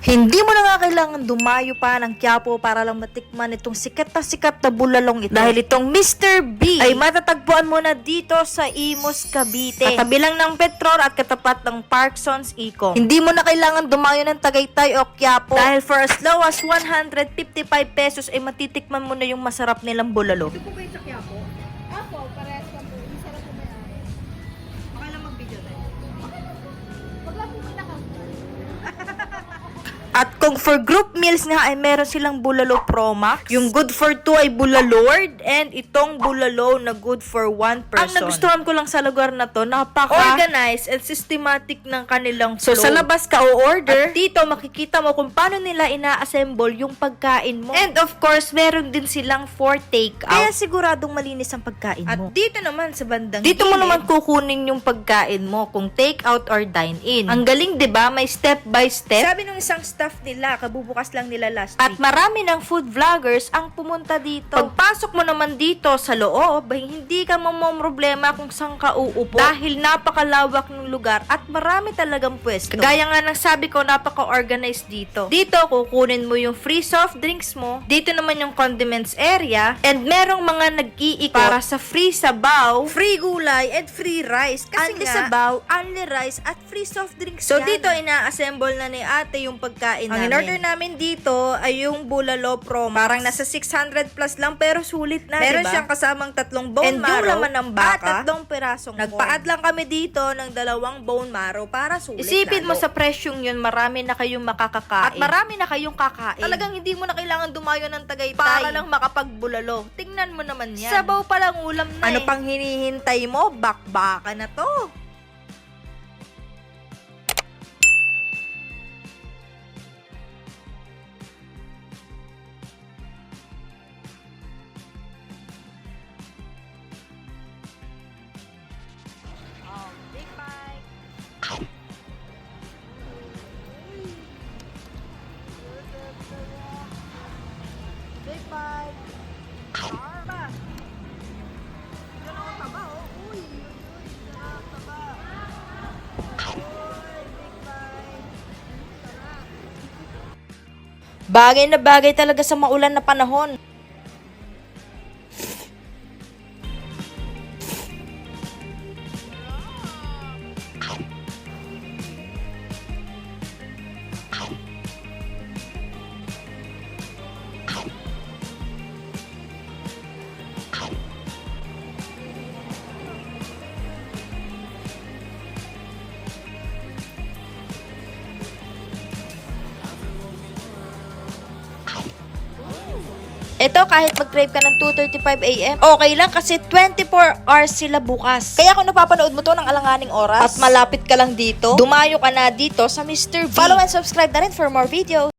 Hindi mo na nga kailangan dumayo pa ng Quiapo para lang matikman itong sikat na sikat na bulalong ito. Dahil itong Mr. B ay matatagpuan mo na dito sa Imus, Cavite. Katabi lang ng Petron at katapat ng Parksons Ecom. Hindi mo na kailangan dumayo ng Tagaytay o Quiapo. Dahil for as low as 155 pesos ay matitikman mo na yung masarap nilang bulalo. Ito po kayo sa Quiapo? At kung for group meals nga ay meron silang bulalo Pro Max, yung good for two ay bulalord, and itong bulalo na good for one person. Ang nagustuhan ko lang sa lugar na to, napaka-organized and systematic ng kanilang flow. So sa labas ka o-order, at dito makikita mo kung paano nila ina-assemble yung pagkain mo. And of course, meron din silang for take out. Kaya siguradong malinis ang pagkain mo. At dito naman sa bandang Dito mo naman kukunin yung pagkain mo kung take out or dine in. Ang galing 'di ba? May step by step. Sabi nung isang staff nila, kabubukas lang nila last At marami ng food vloggers ang pumunta dito. Pagpasok mo naman dito sa loob, ay hindi ka problema kung saan ka uupo. Dahil napakalawak ng lugar at marami talagang pwesto. Kagaya nga ng sabi ko, napaka-organized dito. Dito, kukunin mo yung free soft drinks mo. Dito naman yung condiments area. And merong mga nag-iikot para sa free sabaw, free gulay, and free rice. Kasi Only nga, sabaw, only rice, at free soft drinks So yan. dito, ina-assemble na ni ate yung pagkain Ang namin. in-order namin dito ay yung bulalo pro. Parang nasa 600 plus lang pero sulit na, Meron diba? siyang kasamang tatlong bone And yung marrow. laman ng baka, at tatlong pirasong Nagpa-add lang kami dito ng dalawang bone marrow para sulit Isipin mo sa presyong yun, marami na kayong makakakain. At marami na kayong kakain. Talagang hindi mo na kailangan dumayo ng Tagaytay. Para lang makapagbulalo. Tingnan mo naman yan. Sabaw pa lang ulam na Ano eh. pang hinihintay mo? Bakbaka na to. Bagay na bagay talaga sa maulan na panahon. Ito, kahit mag-drive ka ng 2.35am, okay lang kasi 24 hours sila bukas. Kaya kung napapanood mo to ng alanganing oras at malapit ka lang dito, dumayo ka na dito sa Mr. V. Follow and subscribe na rin for more videos.